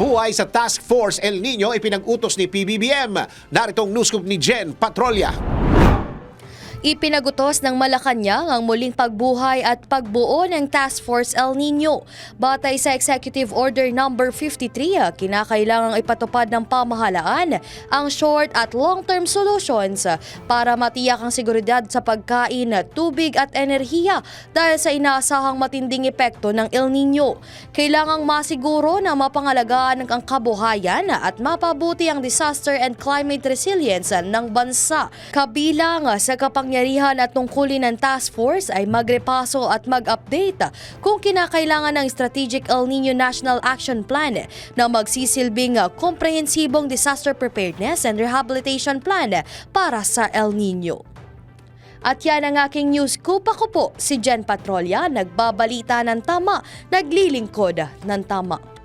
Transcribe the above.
buhay sa Task Force El Nino ay pinag-utos ni PBBM. Naritong newscoop ni Jen Patrolya. Ipinagutos ng Malacanang ang muling pagbuhay at pagbuo ng Task Force El Nino. Batay sa Executive Order No. 53, ah, kinakailangang ipatupad ng pamahalaan ang short at long-term solutions para matiyak ang seguridad sa pagkain, tubig at enerhiya dahil sa inaasahang matinding epekto ng El Nino. Kailangang masiguro na mapangalagaan ang kabuhayan at mapabuti ang disaster and climate resilience ng bansa. Kabilang sa kapangyarihan at tungkulin ng task force ay magrepaso at mag-update kung kinakailangan ng Strategic El Nino National Action Plan na magsisilbing komprehensibong disaster preparedness and rehabilitation plan para sa El Nino. At yan ang aking news scoop. Ako po si Jen Patrolya, nagbabalita ng tama, naglilingkod ng tama.